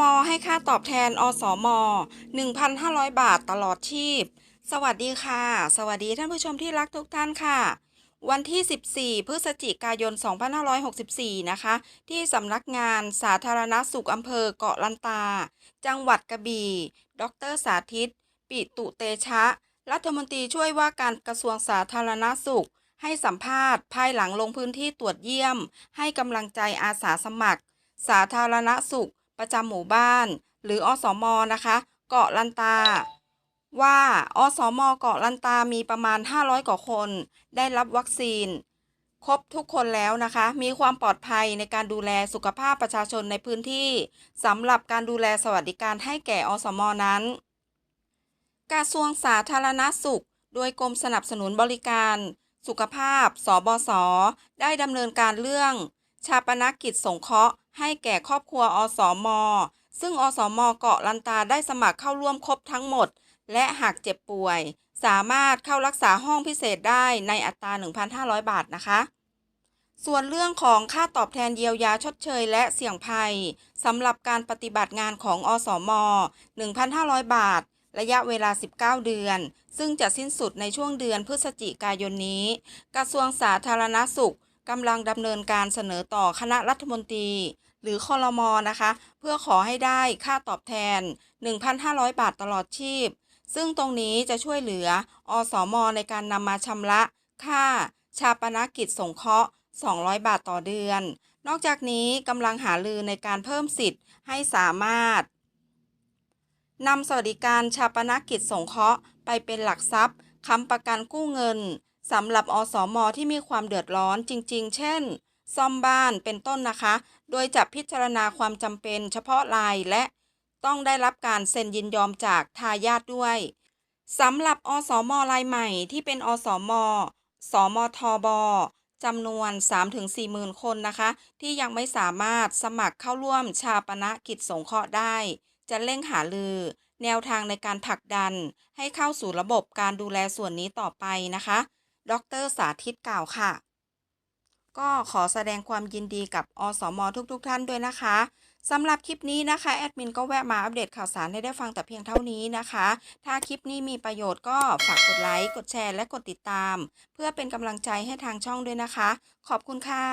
มให้ค่าตอบแทน อสม 1,500 บาทตลอดชีพ สวัสดีค่ะ สวัสดีท่านผู้ชมที่รักทุกท่านค่ะ วันที่ 14 พฤศจิกายน 2564 นะคะ ที่สำนักงานสาธารณสุขอำเภอเกาะลันตา จังหวัดกระบี่ ดรสาธิต ปิตุเตชะ รัฐมนตรีช่วยว่าการกระทรวงสาธารณสุข ให้สัมภาษณ์ภายหลังลงพื้นที่ตรวจเยี่ยม ให้กำลังใจอาสาสมัคร สาธารณสุข ประจำหมู่บ้าน หรืออสมนะคะ เกาะลันตา ว่าอสมเกาะลันตามีประมาณ 500 กว่าคน ได้รับวัคซีน ครบทุกคนแล้วนะคะ มีความปลอดภัยในการดูแลสุขภาพประชาชนในพื้นที่สำหรับการดูแลสวัสดิการให้แก่อสมนั้นกระทรวงสาธารณสุข โดยกรมสนับสนุนบริการ สุขภาพ สบสได้ดำเนินการเรื่อง ชาปนกิจสงเคราะห์ให้แก่ครอบครัวอสมซึ่งอสมเกาะลันตาได้สมัครเข้าร่วมครบทั้งหมด และหากเจ็บป่วย สามารถเข้ารักษาห้องพิเศษได้ในอัตรา 1,500 บาทนะคะ ส่วนเรื่องของค่าตอบแทนเยียวยาชดเชยและเสี่ยงภัยสำหรับการปฏิบัติงานของอสม1,500 บาท ระยะเวลา 19 เดือน ซึ่งจะสิ้นสุดในช่วงเดือนพฤศจิกายนนี้ กระทรวงสาธารณสุข กำลังดำเนินการเสนอต่อคณะรัฐมนตรี หรือคอรมอนะคะ เพื่อขอให้ได้ค่าตอบแทน 1,500 บาทตลอดชีพ ซึ่งตรงนี้จะช่วยเหลืออสมในการนำมาชำระ ค่า ชาปนกิจสงเคราะห์ 200 บาทต่อเดือน นอกจากนี้กำลังหาลือในการเพิ่มสิทธิ์ให้สามารถนำสวัสดิการชาปนกิจสงเคราะห์ไปเป็นหลักทรัพย์ค้ำประกันกู้เงิน สำหรับอสมที่มีความเดือดร้อนจริง ๆ เช่น ซ่อมบ้านเป็นต้นนะคะ โดยจะพิจารณาความจำเป็นเฉพาะรายและต้องได้รับการเซ็นยินยอมจากทายาทด้วยสำหรับอสมรายใหม่ที่เป็นอสมสมทบจำนวน 3-4หมื่นคนนะคะ ที่ยังไม่สามารถสมัครเข้าร่วมชาปนกิจสงเคราะห์ได้ จะเร่งหาลือ แนวทางในการผลักดัน ให้เข้าสู่ระบบการดูแลส่วนนี้ต่อไปนะคะ ดรสาธิตกล่าวค่ะ ก็ขอแสดงความยินดีกับอสมทุกๆทท่านด้วยนะคะสำหรับคลิปนี้นะคะ แอดมินก็แวะมาอัปเดตข่าวสารให้ได้ฟังแต่เพียงเท่านี้นะคะ ถ้าคลิปนี้มีประโยชน์ก็ฝากกดไลค์ กดแชร์และกดติดตาม เพื่อเป็นกำลังใจให้ทางช่องด้วยนะคะ ขอบคุณค่ะ